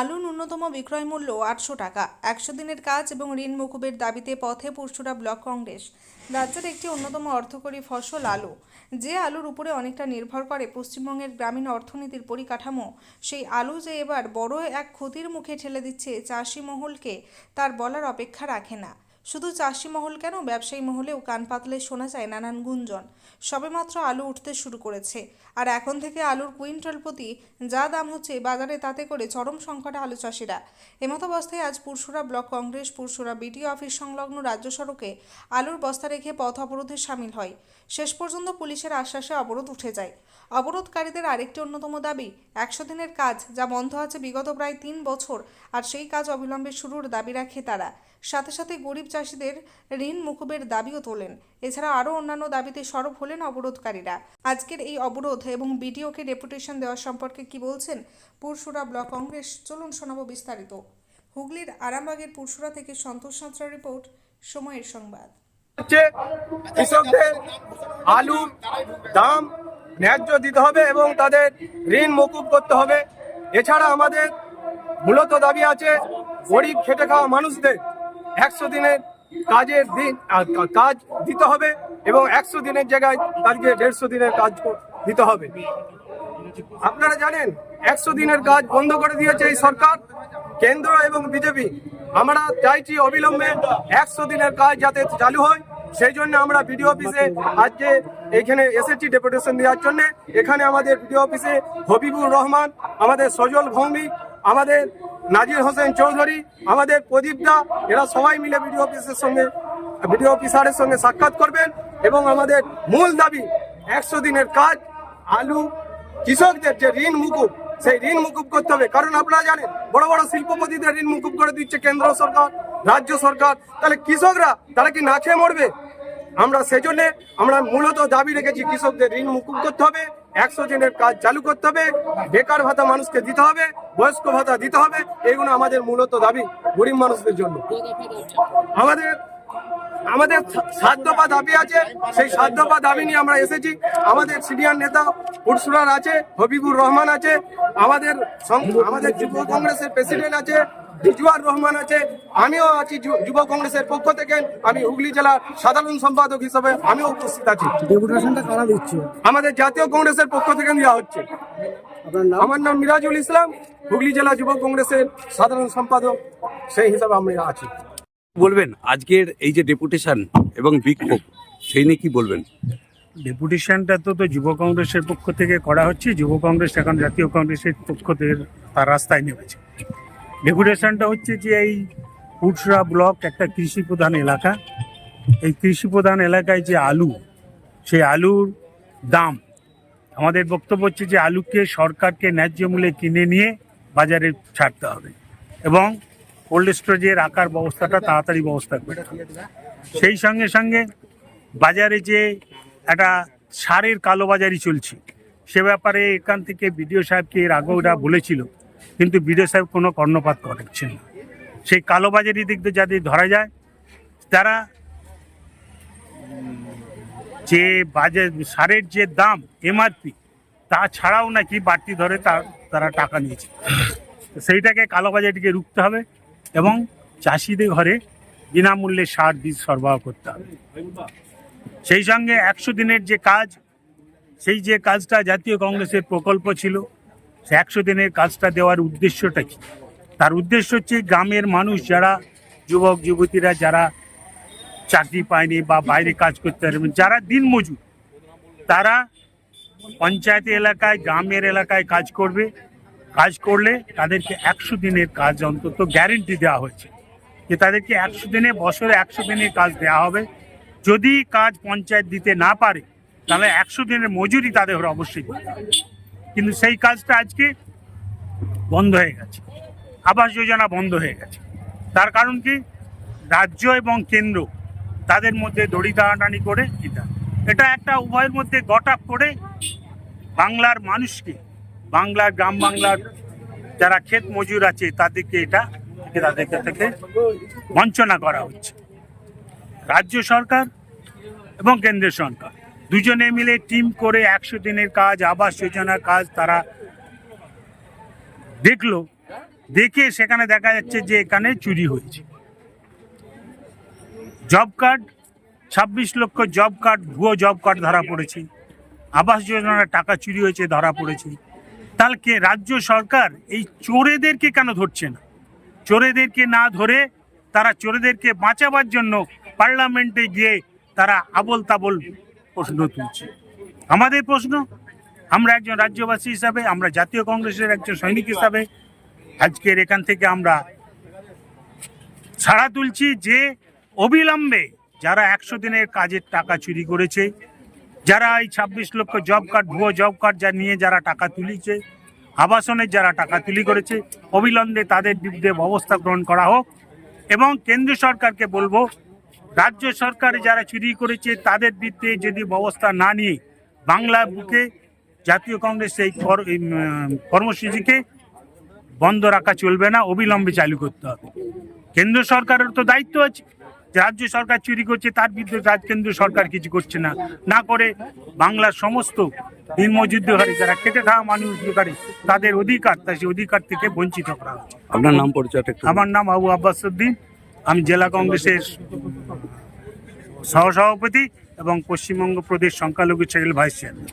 আলু ন্যূনতম বিক্রয় মূল্য আটশো টাকা। একশো দিনের কাজ এবং ঋণ মকুবের দাবিতে পথে পরশুরা ব্লক কংগ্রেস। রাজ্যের একটি অন্যতম অর্থকরী ফসল আলু। যে আলুর উপরে অনেকটা নির্ভর করে পশ্চিমবঙ্গের গ্রামীণ অর্থনীতির পরিকাঠামো, সেই আলু যে এবার বড় এক ক্ষতির মুখে ঠেলে দিচ্ছে চাষি মহলকে, তার বলার অপেক্ষা রাখে না। শুধু চাষি মহল কেন? ব্যবসায়ী মহলেও কান পাতলে শোনা যায় নানান গুঞ্জন। সবেমাত্র আলু উঠতে শুরু করেছে। আর এখন থেকে আলুর কুইন্টাল প্রতি যা দাম হচ্ছে বাজারে তাতে করে চরম সংকটে আলু চাষিরা। এমতাবস্থায় আজ Pursura block Congress, Pursura BDO office সংলগ্ন রাজ্য সড়কে আলুর বস্তা রেখে পথ অবরোধে সামিল হয়। শেষ পর্যন্ত পুলিশের আশ্বাসে অবরোধ উঠে যায়। অবরোধকারীদের আরেকটি অন্যতম দাবি, একশো দিনের কাজ যা বন্ধ আছে বিগত প্রায় তিন বছর, আর সেই কাজ অবিলম্বে শুরুর দাবি রাখে তারা। সাথে সাথে গরিব চাষিদের ঋণ মুকুবের দাবিও তোলেন। এছাড়া আরও অন্যান্য দাবিতে সরব হলেন অবরোধকারীরা। আজকের এই অবরোধ এবং বিডিওকে ডেপুটেশন দেওয়া সম্পর্কে কি বলছেন পুরসুরা ব্লক কংগ্রেস? চলুন শোনাব বিস্তারিত। হুগলির আরামবাগের পুরসুরা থেকে সন্তোষ সাঁতরা রিপোর্ট, সময়ের সংবাদ। হচ্ছে কৃষকদের আলুর দাম ন্যায্য দিতে হবে এবং তাদের ঋণ মকুব করতে হবে। এছাড়া আমাদের মূলত দাবি আছে গরিব খেটে খাওয়া মানুষদের। একশো দিনের কাজের দিন কাজ দিতে হবে এবং একশো দিনের জায়গায় তাদেরকে দেড়শো দিনের কাজ দিতে হবে। আপনারা জানেন, একশো দিনের কাজ বন্ধ করে দিয়েছে এই সরকার, কেন্দ্র এবং বিজেপি। আমরা চাইছি অবিলম্বে একশো দিনের কাজ যাতে চালু হয়, সেই জন্য আমরা বিডিও অফিসে আজকে এখানে এসেছি ডেপুটেশন দেওয়ার জন্য, এখানে আমাদের বিডিও অফিসে হবিবুর রহমান, আমাদের সজল ভৌমিক, আমাদের নাজির হোসেন চৌধুরী, আমাদের প্রদীপ দা, এরা সবাই মিলে বিডিও অফিসের সঙ্গে, বিডিও অফিসারের সঙ্গে সাক্ষাৎ করবেন এবং আমাদের মূল দাবি, একশো দিনের কাজ, আলু, কৃষকদের যে ঋণ মুকুব, সেই ঋণ মুকুব করতে হবে। কারণ আপনারা জানেন, বড় বড় শিল্পপতিদের ঋণ মুকুব করে দিচ্ছে কেন্দ্র সরকার, রাজ্য সরকার। তাহলে কৃষকরা, তারা কি না খেয়ে মরবে? আমরা সেজন্য আমরা মূলত দাবি রেখেছি, কৃষকদের ঋণ মুকুব করতে হবে। একশো দিনের কাজ চালু করতে হবে, বেকার ভাতা মানুষকে দিতে হবে, বয়স্ক ভাতা দিতে হবে, এগুলো আমাদের মূলত দাবি গরিব মানুষদের জন্য। আমাদের আমাদের দফা দাবি আছে সেই দফা দাবি নিয়ে আমরা এসেছি। আমাদের সিনিয়র নেতা পুরসুরার আছে হবিবুর রহমান আছে আমাদের আমাদের যুব কংগ্রেসের প্রেসিডেন্ট আছে রিজওয়ার রহমান আছে আমিও আছি যুব কংগ্রেসের পক্ষ থেকে। আমি হুগলি জেলার সাধারণ সম্পাদক হিসেবে আমিও উপস্থিত আছি। ডেপুটেশনটা কারা দিচ্ছে? আমাদের জাতীয় কংগ্রেসের পক্ষ থেকে দেওয়া হচ্ছে। আমার নাম মিরাজুল ইসলাম হুগলি জেলা যুব কংগ্রেসের সাধারণ সম্পাদক সেই হিসাবে আমরা আছি। বলবেন আজকের এই যে ডেপুটেশন এবং বিক্ষোভ, সেই নিয়ে কি বলবেন? ডেপুটেশনটা তো তো যুব কংগ্রেসের পক্ষ থেকে করা হচ্ছে। যুব কংগ্রেস এখন জাতীয় কংগ্রেসের পক্ষ থেকে তার রাস্তায় নেমেছে। ডেপুটেশনটা হচ্ছে যে এই পুটসরা ব্লক একটা কৃষি প্রধান এলাকা। এই কৃষি প্রধান এলাকায় যে আলু, সেই আলুর দাম, আমাদের বক্তব্য হচ্ছে যে আলুকে সরকারকে ন্যায্য মূল্যে কিনে নিয়ে বাজারে ছাড়তে হবে। এবং কোল্ড স্টোরেজে রাখার ব্যবস্থাটা তাড়াতাড়ি ব্যবস্থা হবে সেই সঙ্গে সঙ্গে বাজারে যে একটা সারের কালোবাজারি চলছে, সে ব্যাপারে এখান থেকে বিডিও সাহেবকে এর আগেও ওরা বলেছিল, কিন্তু বিডিও সাহেব কোনো কর্ণপাত করেছেন না। সেই কালোবাজারি দিক দিয়ে যাদের ধরা যায়, তারা যে বাজার, সারের যে দাম এমআরপি তা ছাড়াও নাকি বাড়তি ধরে তার টাকা নিয়েছে। সেইটাকে কালোবাজারিকে রুখতে হবে। এবং চাষিদের ঘরে বিনামূল্যে সার বীজ সরবরাহ করতে হবে। সেই সঙ্গে একশো দিনের যে কাজ, সেই যে কাজটা জাতীয় কংগ্রেসের প্রকল্প ছিল সে একশো দিনের কাজটা দেওয়ার উদ্দেশ্যটা কি? তার উদ্দেশ্য হচ্ছে গ্রামের মানুষ যারা, যুবক, যুবতীরা যারা চাকরি পায়নি বা বাইরে কাজ করতে পারবেন যারা দিনমজুর তারা পঞ্চায়েত এলাকায়, গ্রামের এলাকায় কাজ করবে। কাজ করলে তাদেরকে একশো দিনের কাজ অন্তত গ্যারেন্টি দেওয়া হয়েছে। যে তাদেরকে একশো দিনে, বছরে একশো দিনের কাজ দেওয়া হবে। যদি কাজ পঞ্চায়েত দিতে না পারে, তাহলে একশো দিনের মজুরি তাদের অবশ্যই কিন্তু সেই কাজটা আজকে বন্ধ হয়ে গেছে। আবাস যোজনা বন্ধ হয়ে গেছে। তার কারণ কি? রাজ্য এবং কেন্দ্র তাদের মধ্যে দড়ি টানাটানি করে এটা। এটা একটা উভয়ের মধ্যে গট আপ করে বাংলার মানুষকে বাংলার গ্রাম বাংলার যারা ক্ষেত মজুর আছে, তাদেরকে এটা তাদেরকে থেকে বঞ্চনা করা হচ্ছে। রাজ্য সরকার এবং কেন্দ্রীয় সরকার দুজনে মিলে টিম করে একশো দিনের কাজ, আবাস যোজনার কাজ তারা দেখল। দেখে সেখানে দেখা যাচ্ছে যে এখানে চুরি হয়েছে। জব কার্ড, ছাব্বিশ লক্ষ জব কার্ড, ভুয়ো জব কার্ড ধরা পড়েছে। আবাস যোজনার টাকা চুরি হয়েছে, ধরা পড়েছে। তাহলে রাজ্য সরকার এই চোরেদেরকে কেন ধরছে না? চোরেদেরকে না ধরে তারা চোরেদেরকে বাঁচাবার জন্য পার্লামেন্টে গিয়ে তারা আবল তাবল প্রশ্ন তুলছে। আমাদের প্রশ্ন, আমরা একজন রাজ্যবাসী হিসাবে, আমরা জাতীয় কংগ্রেসের একজন সৈনিক হিসাবে, আজকের এখান থেকে আমরা ছাড়া তুলছি যে অবিলম্বে যারা একশো দিনের কাজের টাকা চুরি করেছে যারা এই ছাব্বিশ লক্ষ জব কার্ড, ভুয়ো জব কার্ড যা নিয়ে যারা টাকা তুলিছে আবাসনের যারা টাকা তুলি করেছে, অবিলম্বে তাদের বিরুদ্ধে ব্যবস্থা গ্রহণ করা হোক। এবং কেন্দ্র সরকারকে বলব, রাজ্য সরকার যারা চুরি করেছে, তাদের বিরুদ্ধে যদি ব্যবস্থা না নিয়ে বাংলা বুকে জাতীয় কংগ্রেস এই কর্মসূচিকে বন্ধ রাখা চলবে না, অবিলম্বে চালু করতে হবে। কেন্দ্র সরকারের তো দায়িত্ব আছে। রাজ্য সরকার চুরি করছে তার বিরুদ্ধে কেন্দ্র সরকার কিছু করছে না। না করে বাংলার সমস্ত দিনমজুদ্দকারী যারা খেটে খাওয়া মানুষ উদ্যোগকারী তাদের অধিকার তা সেই অধিকার থেকে বঞ্চিত করা হচ্ছে। আপনার নাম পরিচয়টা একটু আমার নাম আবু আব্বাসুদ্দিন আমি জেলা কংগ্রেসের সহসভাপতি এবং পশ্চিমবঙ্গ প্রদেশ সংখ্যালঘু সেল ভাইস চেয়ারম্যান।